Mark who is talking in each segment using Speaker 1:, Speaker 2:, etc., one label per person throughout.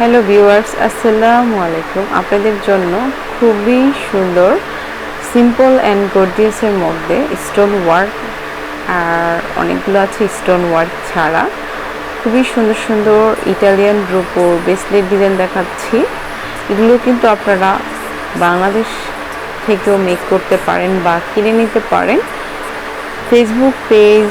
Speaker 1: Hello viewers, আসসালামু আলাইকুম। আপনাদের জন্য খুবই সুন্দর, সিম্পল অ্যান্ড গর্জিয়াসের মধ্যে স্টোন ওয়ার্ক আর অনেকগুলো আছে স্টোন ওয়ার্ক ছাড়া। খুবই সুন্দর সুন্দর ইটালিয়ান রূপো ব্রেসলেট ডিজাইন দেখাচ্ছি। এগুলো কিন্তু আপনারা বাংলাদেশ থেকেও মেক করতে পারেন বা কিনে নিতে পারেন। ফেসবুক পেজ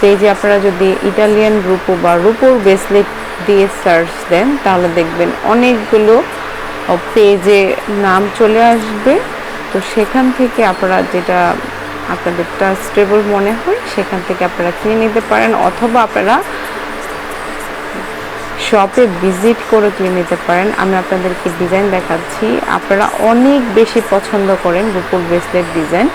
Speaker 1: পেজে আপনারা যদি ইটালিয়ান রূপো বা রূপোর ব্রেসলেট দিয়ে সার্চ দেন, তাহলে দেখবেন অনেকগুলো পেজে নাম চলে আসবে। তো সেখান থেকে আপনারা যেটা আপনাদের ট্রাস্টেবল মনে হয়, সেখান থেকে আপনারা কিনে নিতে পারেন অথবা আপনারা শপে ভিজিট করে কিনে নিতে পারেন। আমি আপনাদেরকে ডিজাইন দেখাচ্ছি। আপনারা অনেক বেশি পছন্দ করেন রূপোর ব্রেসলেট ডিজাইন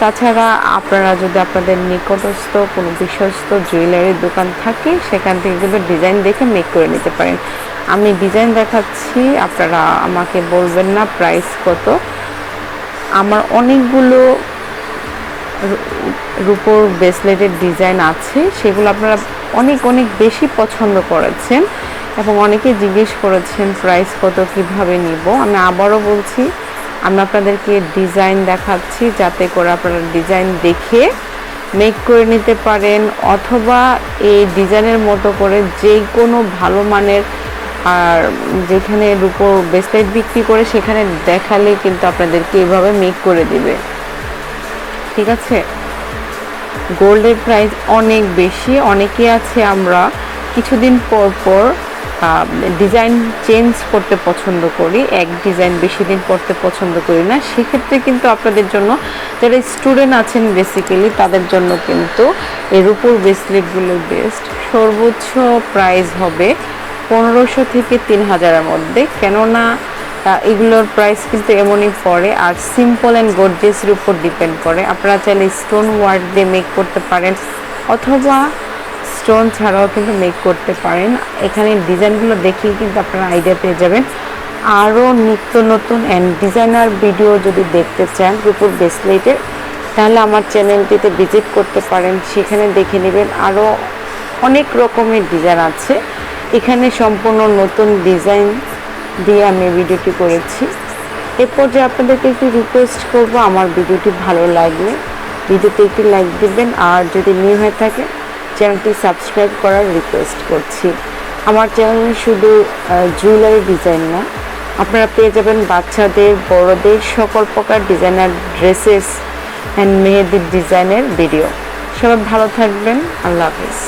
Speaker 1: তাছাড়া আপনারা যদি আপনাদের নিকটস্থ কোনো বিশ্বস্ত জুয়েলারির দোকান থাকে, সেখান থেকে কিন্তু ডিজাইন দেখে মেক করে নিতে পারেন। আমি ডিজাইন দেখাচ্ছি, আপনারা আমাকে বলবেন না প্রাইস কত। আমার অনেকগুলো রূপোর ব্রেসলেটের ডিজাইন আছে, সেগুলো আপনারা অনেক অনেক বেশি পছন্দ করেছেন এবং অনেকে জিজ্ঞেস করেছেন প্রাইস কত কীভাবে নিব। আমি আবারও বলছি আমি আপনাদেরকে ডিজাইন দেখাচ্ছি যাতে করে আপনারা ডিজাইন দেখে মেক করে নিতে পারেন অথবা এই ডিজাইনের মতো করে যে কোনো ভালো মানের, আর যেখানে রূপোর ব্রেসলেট বিক্রি করে সেখানে দেখালে কিন্তু আপনাদেরকে এভাবে মেক করে দিবে। ঠিক আছে? গোল্ডের প্রাইস অনেক বেশি, অনেকে আছে আমরা কিছুদিন পর পর ডিজাইন চেঞ্জ করতে পছন্দ করি, এক ডিজাইন বেশি দিন পরতে পছন্দ করি না। সেক্ষেত্রে কিন্তু আপনাদের জন্য যারা স্টুডেন্ট আছেন বেসিক্যালি তাদের জন্য কিন্তু এর উপর ব্রেসলেটগুলো বেস্ট সর্বোচ্চ প্রাইস হবে পনেরোশো থেকে তিন হাজারের মধ্যে। কেননা এগুলোর প্রাইস কিন্তু এমনই পড়ে আর সিম্পল অ্যান্ড গর্জেসের উপর ডিপেন্ড করে। আপনারা চাইলে স্টোন ওয়ার্ক দিয়ে মেক করতে পারেন অথবা স্টোন ছাড়াও কিন্তু মেক করতে পারেন। এখানে ডিজাইনগুলো দেখেই কিন্তু আপনারা আইডিয়া পেয়ে যাবেন। আরও নিত্য নতুন অ্যান্ড ডিজাইনার ভিডিও যদি দেখতে চান রূপুর ব্রেসলেটের তাহলে আমার চ্যানেলটিতে ভিজিট করতে পারেন। সেখানে দেখে নেবেন আরও অনেক রকমের ডিজাইন আছে। এখানে সম্পূর্ণ নতুন ডিজাইন দিয়ে আমি ভিডিওটি করেছি। এরপর যে আপনাদেরকে একটি রিকোয়েস্ট করব, আমার ভিডিওটি ভালো লাগলে ভিডিওতে একটি লাইক দিবেন। আর যদি নিউ হয়ে থাকে চ্যানেলটি সাবস্ক্রাইব করার রিকোয়েস্ট করছি। আমার চ্যানেল শুধু জুয়েলারি ডিজাইন না, আপনারা পেয়ে যাবেন বাচ্চাদের, বড়দের সকল প্রকার ডিজাইনার ড্রেসেস অ্যান্ড মেয়েদের ডিজাইনের ভিডিও সবাই ভালো থাকবেন, আল্লাহ হাফিজ।